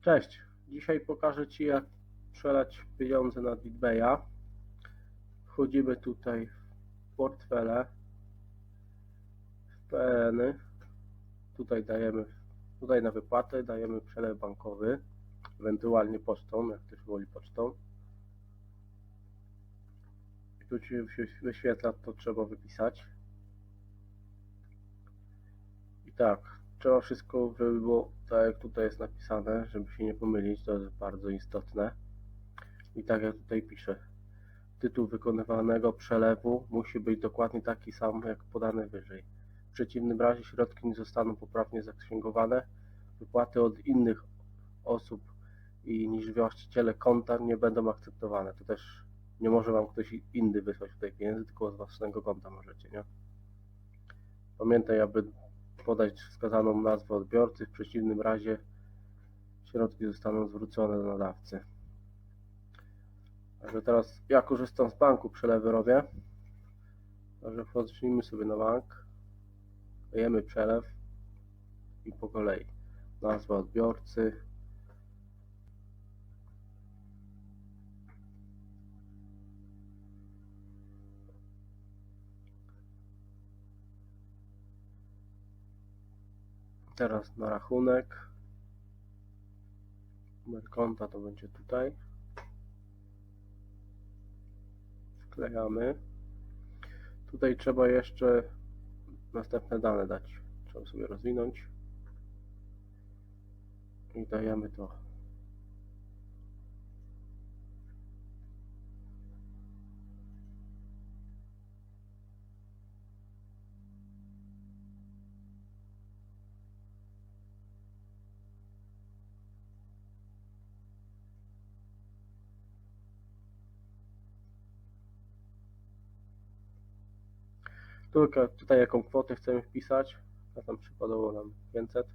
Cześć, dzisiaj pokażę Ci jak przelać pieniądze na BitBaya. Wchodzimy tutaj w portfele, w PN, tutaj dajemy, tutaj na wypłatę dajemy przelew bankowy, ewentualnie pocztą, jak ktoś woli pocztą. I tu Ci się wyświetla, to trzeba wypisać. I tak, trzeba wszystko, żeby było tak jak tutaj jest napisane, żeby się nie pomylić, to jest bardzo istotne. I tak jak tutaj piszę, tytuł wykonywanego przelewu musi być dokładnie taki sam jak podany wyżej. W przeciwnym razie środki nie zostaną poprawnie zaksięgowane, wypłaty od innych osób i niż właściciele konta nie będą akceptowane. To też nie może Wam ktoś inny wysłać tutaj pieniędzy, tylko z własnego konta możecie, nie? Pamiętaj, aby podać wskazaną nazwę odbiorcy, w przeciwnym razie środki zostaną zwrócone do nadawcy. Także teraz ja korzystam z banku, przelewy robię. Także zacznijmy sobie na bank. Dajemy przelew i po kolei. Nazwa odbiorcy. Teraz na rachunek. Numer konta to będzie tutaj. Wklejamy. Tutaj trzeba jeszcze następne dane dać. Trzeba sobie rozwinąć. I dajemy to. Tylko tutaj jaką kwotę chcemy wpisać. Ja tam przykładowo nam 500.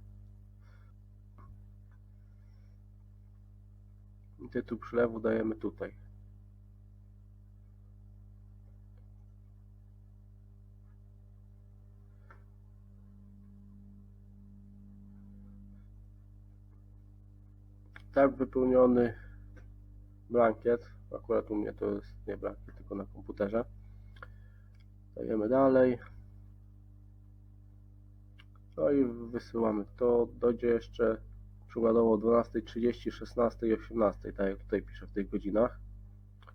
I tytuł przelewu dajemy tutaj. Tak wypełniony blankiet. Akurat u mnie to jest nie blankiet, tylko na komputerze. Dajemy dalej. No i wysyłamy. To dojdzie jeszcze przykładowo o 12.30, 16 i 18, tak jak tutaj piszę w tych godzinach.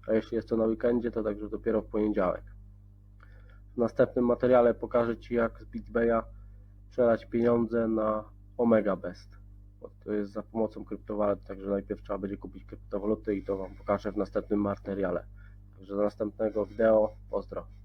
A jeśli jest to na weekendzie, to także dopiero w poniedziałek. W następnym materiale pokażę Ci jak z BitBaya przelać pieniądze na Omega Best. To jest za pomocą kryptowalut, także najpierw trzeba będzie kupić kryptowaluty i to Wam pokażę w następnym materiale. Także do następnego wideo. Pozdro.